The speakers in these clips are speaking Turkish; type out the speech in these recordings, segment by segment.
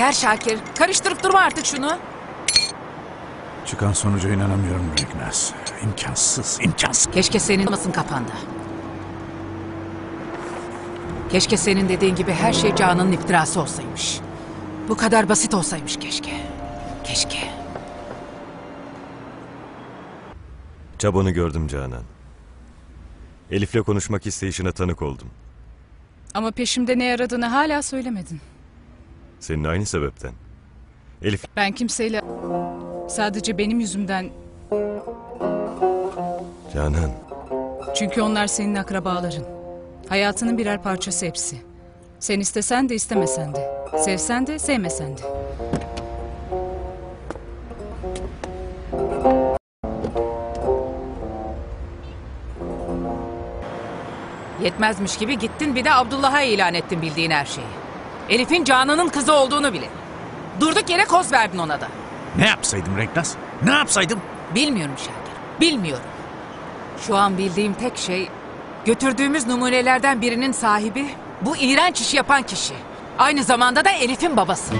Yeter Şakir. Karıştırıp durma artık şunu. Çıkan sonuca inanamıyorum Regnaz. İmkansız, imkansız. Keşke senin olmasın kafanda. Keşke senin dediğin gibi her şey Canan'ın iftirası olsaymış. Bu kadar basit olsaymış keşke. Keşke. Çabanı gördüm Canan. Elif'le konuşmak isteyişine tanık oldum. Ama peşimde ne yaradığını hala söylemedin. Senin aynı sebepten. Elif Ben kimseyle... Sadece benim yüzümden... Canan Çünkü onlar senin akrabaların. Hayatının birer parçası hepsi. Sen istesen de istemesen de. Sevsen de sevmesen de. Yetmezmiş gibi gittin bir de Abdullah'a ilan ettin bildiğin her şeyi. Elif'in Canan'ın kızı olduğunu bile. Durduk yere koz verdin ona da. Ne yapsaydım Regnaz? Ne yapsaydım? Bilmiyorum Şakir. Bilmiyorum. Şu an bildiğim tek şey götürdüğümüz numunelerden birinin sahibi bu iğrenç işi yapan kişi. Aynı zamanda da Elif'in babası.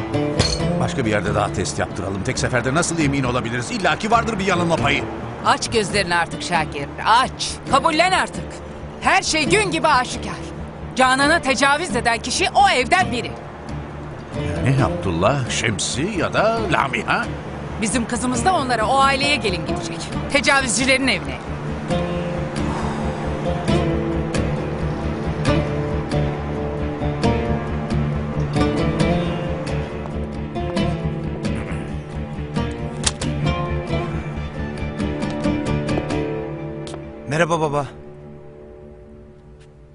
Başka bir yerde daha test yaptıralım. Tek seferde nasıl emin olabiliriz? İlla ki vardır bir yanılma payı. Aç gözlerini artık Şakir. Aç. Kabullen artık. Her şey gün gibi aşikar. Canan'a tecavüz eden kişi o evden biri. Yani Abdullah, Şemsi ya da Lamiha? Bizim kızımız da onlara o aileye gelin gidecek. Tecavüzcülerin evine. Merhaba baba.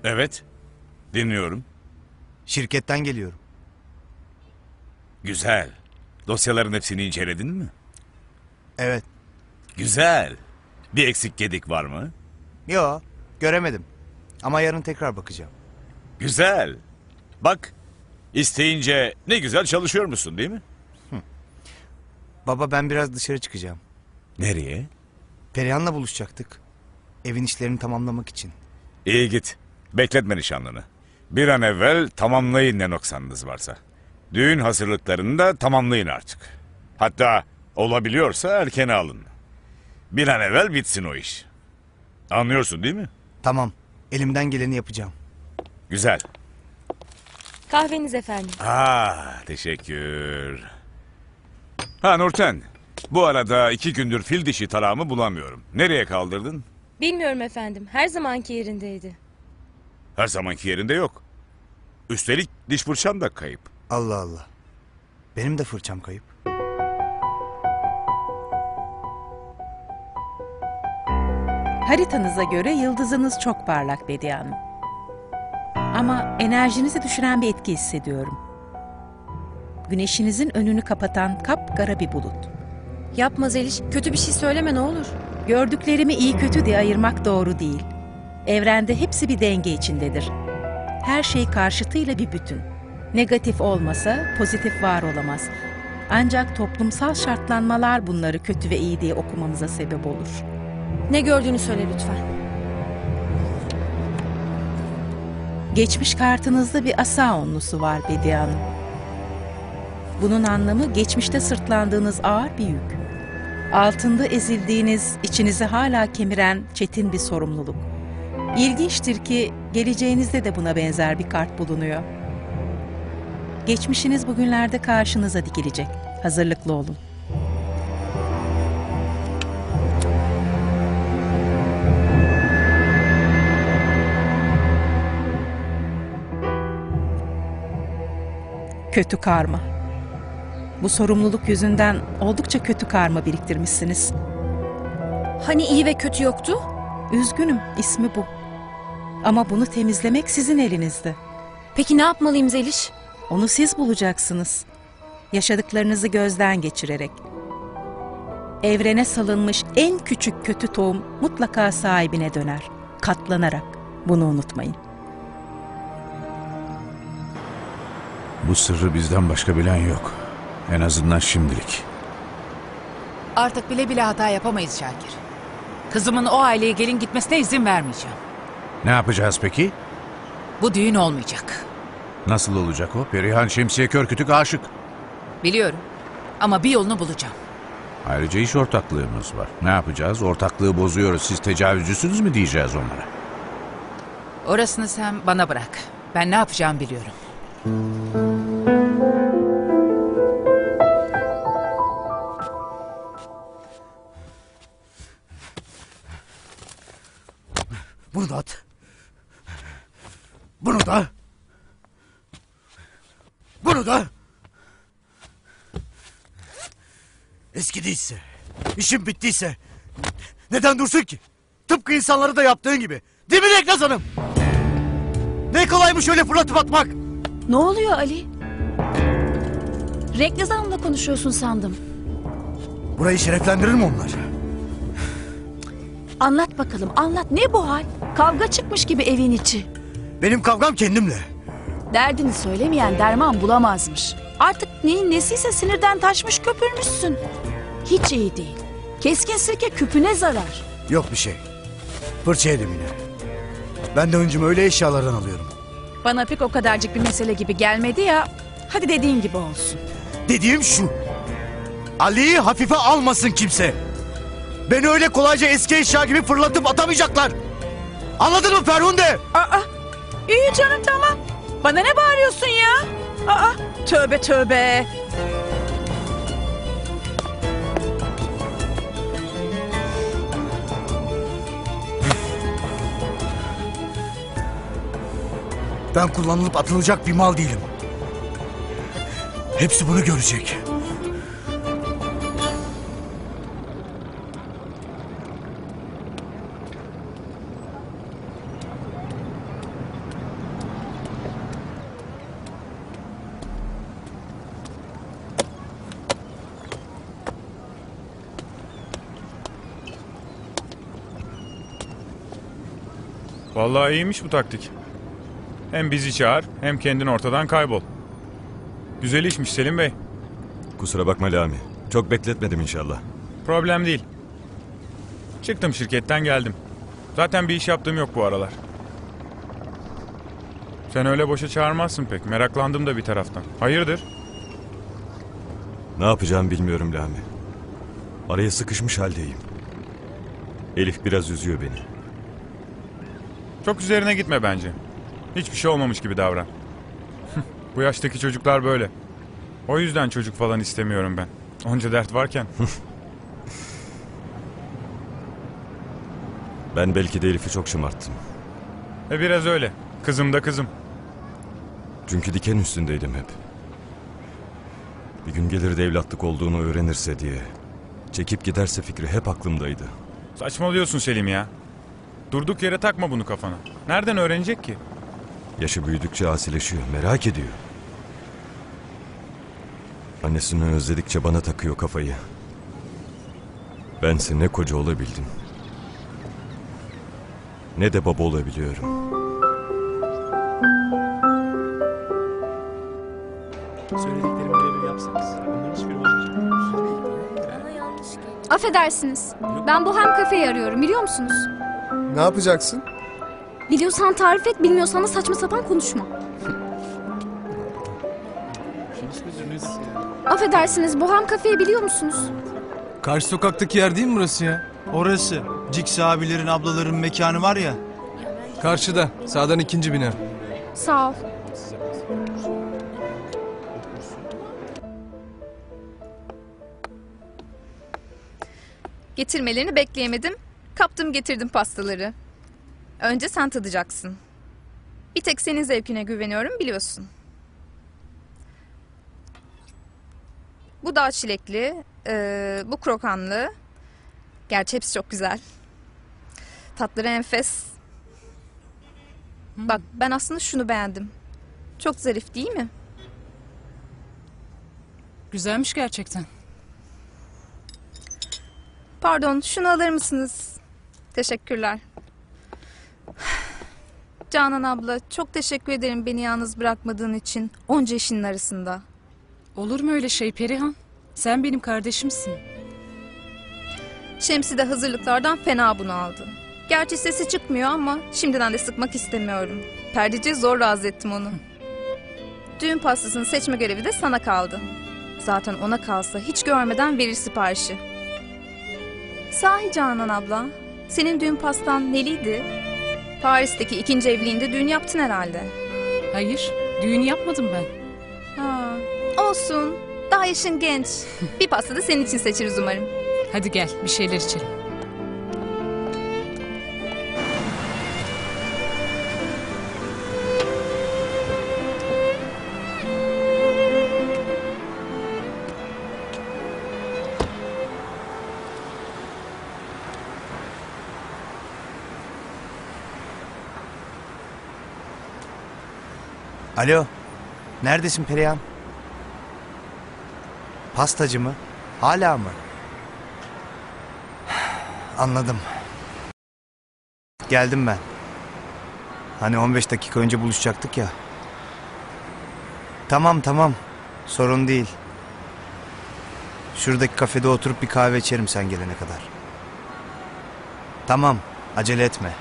Evet. Dinliyorum. Şirketten geliyorum. Güzel. Dosyaların hepsini inceledin mi? Evet. Güzel. Bir eksik gedik var mı? Yo, göremedim. Ama yarın tekrar bakacağım. Güzel. Bak, isteyince ne güzel çalışıyor musun değil mi? Baba ben biraz dışarı çıkacağım. Nereye? Perihan'la buluşacaktık. Evin işlerini tamamlamak için. İyi git. Bekletme nişanlını. Bir an evvel tamamlayın ne noksanınız varsa. Düğün hazırlıklarını da tamamlayın artık. Hatta olabiliyorsa erkene alın. Bir an evvel bitsin o iş. Anlıyorsun değil mi? Tamam. Elimden geleni yapacağım. Güzel. Kahveniz efendim. Ah teşekkür. Ha Nurten. Bu arada iki gündür fil dişi tarağımı bulamıyorum. Nereye kaldırdın? Bilmiyorum efendim. Her zamanki yerindeydi. Her zamanki yerinde yok. Üstelik diş fırçam da kayıp. Allah Allah. Benim de fırçam kayıp. Haritanıza göre yıldızınız çok parlak Bediye Hanım. Ama enerjinizi düşüren bir etki hissediyorum. Güneşinizin önünü kapatan kapkara bir bulut. Yapma Zeliş. Kötü bir şey söyleme ne olur. Gördüklerimi iyi kötü diye ayırmak doğru değil. Evrende hepsi bir denge içindedir. Her şey karşıtıyla bir bütün. Negatif olmasa pozitif var olamaz. Ancak toplumsal şartlanmalar bunları kötü ve iyi diye okumamıza sebep olur. Ne gördüğünü söyle lütfen. Geçmiş kartınızda bir asa onlusu var Bediye Hanım. Bunun anlamı geçmişte sırtlandığınız ağır bir yük. Altında ezildiğiniz, içinizi hala kemiren çetin bir sorumluluk. İlginçtir ki geleceğinizde de buna benzer bir kart bulunuyor. Geçmişiniz bugünlerde karşınıza dikilecek. Hazırlıklı olun. Kötü karma. Bu sorumluluk yüzünden oldukça kötü karma biriktirmişsiniz. Hani iyi ve kötü yoktu? Üzgünüm, ismi bu. Ama bunu temizlemek sizin elinizde. Peki ne yapmalıyım Zeliş? Onu siz bulacaksınız. Yaşadıklarınızı gözden geçirerek. Evrene salınmış en küçük kötü tohum mutlaka sahibine döner. Katlanarak. Bunu unutmayın. Bu sırrı bizden başka bilen yok. En azından şimdilik. Artık bile bile hata yapamayız Şakir. Kızımın o aileye gelin gitmesine izin vermeyeceğim. Ne yapacağız peki? Bu düğün olmayacak. Nasıl olacak o? Perihan Şemsi'ye kör kütük aşık. Biliyorum. Ama bir yolunu bulacağım. Ayrıca iş ortaklığımız var. Ne yapacağız? Ortaklığı bozuyoruz. Siz tecavüzcüsünüz mü diyeceğiz onlara? Orasını sen bana bırak. Ben ne yapacağımı biliyorum. Eskidiyse, işim bittiyse neden dursun ki? Tıpkı insanları da yaptığın gibi. Değil mi Neknaz Hanım? Ne kolaymış öyle fırlatıp atmak. Ne oluyor Ali? Reklaz Hanım'la konuşuyorsun sandım. Burayı şereflendirir mi onlar? Anlat bakalım anlat ne bu hal? Kavga çıkmış gibi evin içi. Benim kavgam kendimle. Derdini söylemeyen derman bulamazmış. Artık neyin nesiyse sinirden taşmış köpürmüşsün. Hiç iyi değil. Keskin sirke küpüne zarar. Yok bir şey. Fırça yedim yine. Ben de öncümü öyle eşyalardan alıyorum. Bana pek o kadarcık bir mesele gibi gelmedi ya. Hadi dediğin gibi olsun. Dediğim şu. Ali'yi hafife almasın kimse. Beni öyle kolayca eski eşya gibi fırlatıp atamayacaklar. Anladın mı Ferhunde? Aa, iyi canım tamam. Bana ne bağırıyorsun ya? Aa, tövbe tövbe. Ben kullanılıp atılacak bir mal değilim. Hepsi bunu görecek. Vallahi iyiymiş bu taktik. Hem bizi çağır hem kendin ortadan kaybol. Güzel işmiş Selim Bey. Kusura bakma Lami. Çok bekletmedim inşallah. Problem değil. Çıktım şirketten geldim. Zaten bir iş yaptığım yok bu aralar. Sen öyle boşa çağırmazsın pek. Meraklandım da bir taraftan. Hayırdır? Ne yapacağımı bilmiyorum Lami. Araya sıkışmış haldeyim. Elif biraz üzüyor beni. Çok üzerine gitme bence. Hiçbir şey olmamış gibi davran. bu yaştaki çocuklar böyle. O yüzden çocuk falan istemiyorum ben. Onca dert varken. Ben belki de Elif'i çok şımarttım. e biraz öyle. Kızım da kızım. Çünkü diken üstündeydim hep. Bir gün gelir de evlatlık olduğunu öğrenirse diye. Çekip giderse fikri hep aklımdaydı. Saçmalıyorsun Selim ya. Durduk yere takma bunu kafana. Nereden öğrenecek ki? Yaşı büyüdükçe asileşiyor, merak ediyor. Annesini özledikçe bana takıyor kafayı. Bense ne koca olabildim. Ne de baba olabiliyorum. Affedersiniz. Ben Bohem Kafe'yi arıyorum biliyor musunuz? Ne yapacaksın? Biliyorsan tarif et, bilmiyorsan da saçma sapan konuşma. Affedersiniz, Bohem Kafe'yi biliyor musunuz? Karşı sokaktaki yer değil mi burası ya? Orası. Cix abilerin ablaların mekanı var ya. Karşıda. Sağdan ikinci bina. Sağ ol. Getirmelerini bekleyemedim. Kaptım getirdim pastaları. Önce sen tadacaksın. Bir tek senin zevkine güveniyorum biliyorsun. Bu dağ çilekli, eee, bu krokanlı. Gerçi hepsi çok güzel. Tatları enfes. Bak ben aslında şunu beğendim. Çok zarif değil mi? Güzelmiş gerçekten. Pardon, şunu alır mısınız? Teşekkürler. Canan abla, çok teşekkür ederim beni yalnız bırakmadığın için. Onca işinin arasında. Olur mu öyle şey Perihan? Sen benim kardeşimsin. Şemsi de hazırlıklardan fena bunaldı. Gerçi sesi çıkmıyor ama şimdiden de sıkmak istemiyorum. Perdeciye zor razı ettim onu. Düğün pastasını seçme görevi de sana kaldı. zaten ona kalsa hiç görmeden verir siparişi. Sahi Canan abla, senin düğün pastan neliydi? Paris'teki ikinci evliliğinde düğün yaptın herhalde. Hayır, düğün yapmadım ben. Ha, olsun. Daha yaşın genç. Bir pasta da senin için seçeriz umarım. Hadi gel, bir şeyler içelim. Alo. Neredesin Perihan? Pastacı mı? Hala mı? Anladım. Geldim ben. Hani 15 dakika önce buluşacaktık ya. Tamam tamam. Sorun değil. Şuradaki kafede oturup bir kahve içerim sen gelene kadar. Tamam. Acele etme.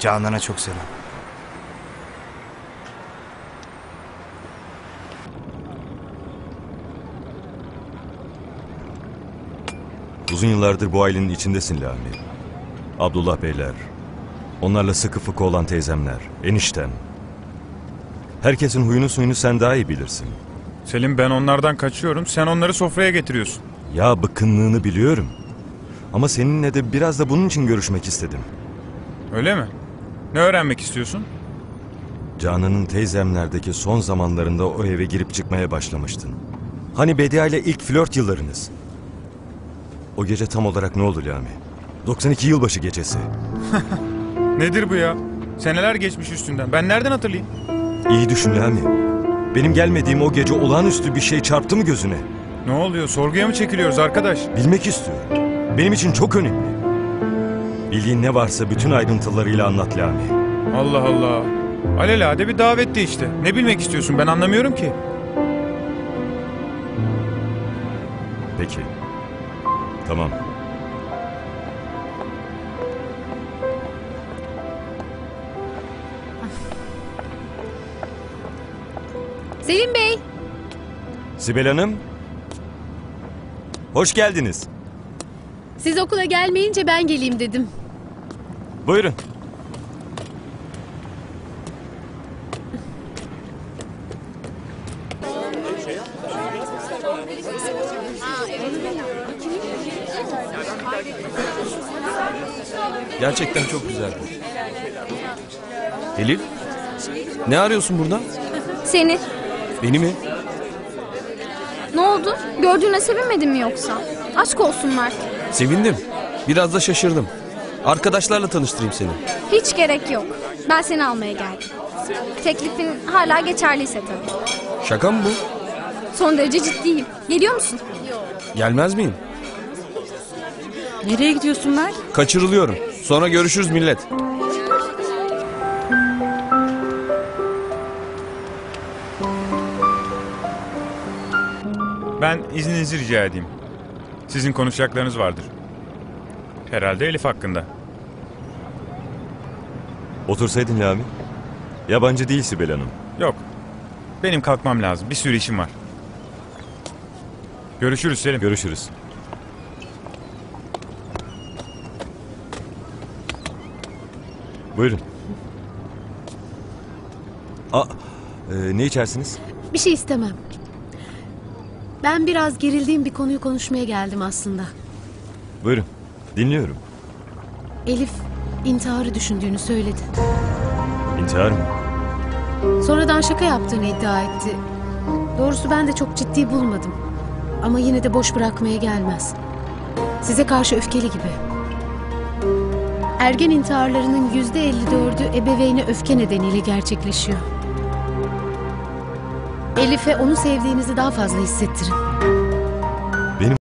Canan'a çok selam. Uzun yıllardır bu ailenin içindesin Lami. Abdullah Beyler, onlarla sıkı fıkı olan teyzemler, enişten. Herkesin huyunu suyunu sen daha iyi bilirsin. Selim ben onlardan kaçıyorum. Sen onları sofraya getiriyorsun. Ya bıkkınlığını biliyorum. Ama seninle de biraz da bunun için görüşmek istedim. Öyle mi? Ne öğrenmek istiyorsun? Canan'ın teyzemlerdeki son zamanlarında o eve girip çıkmaya başlamıştın. Hani Bedia ile ilk flört yıllarınız. O gece tam olarak ne oldu Lami? 92 yılbaşı gecesi. Nedir bu ya? Seneler geçmiş üstünden. Ben nereden hatırlayayım? İyi düşün Lami. Benim gelmediğim o gece olağanüstü bir şey çarptı mı gözüne? Ne oluyor? Sorguya mı çekiliyoruz arkadaş? Bilmek istiyorum. Benim için çok önemli. Bildiğin ne varsa bütün ayrıntılarıyla anlat Lami. Allah Allah. Alelade bir davetti işte. Ne bilmek istiyorsun? Ben anlamıyorum ki. Peki. Tamam. Selim Bey. Sibel Hanım. Hoş geldiniz. Siz okula gelmeyince ben geleyim dedim. Buyurun. Gerçekten çok güzel bu. Elif, ne arıyorsun burada? Seni. Beni mi? Ne oldu? Gördüğüne sevinmedin mi yoksa? Aşk olsun Mert. Sevindim. Biraz da şaşırdım. Arkadaşlarla tanıştırayım seni. Hiç gerek yok. Ben seni almaya geldim. Teklifin hala geçerliyse tabii. Şaka mı bu? Son derece ciddiyim. Geliyor musun? Gelmez miyim? Nereye gidiyorsun Mert? Kaçırılıyorum. Sonra görüşürüz millet. Ben izninizi rica edeyim. Sizin konuşacaklarınız vardır. Herhalde Elif hakkında. Otursaydın Lami. Yabancı değil Sibel Hanım. Yok. Benim kalkmam lazım. Bir sürü işim var. Görüşürüz Selim. Görüşürüz. Buyurun. Aa, e, ne içersiniz? Bir şey istemem. Ben biraz gerildiğim bir konuyu konuşmaya geldim aslında. Buyurun. Dinliyorum. Elif intiharı düşündüğünü söyledi. İntihar mı? Sonradan şaka yaptığını iddia etti. Doğrusu ben de çok ciddi bulmadım. Ama yine de boş bırakmaya gelmez. Size karşı öfkeli gibi. Ergen intiharlarının yüzde 54'ü ebeveyne öfke nedeniyle gerçekleşiyor. Elif'e onu sevdiğinizi daha fazla hissettirin.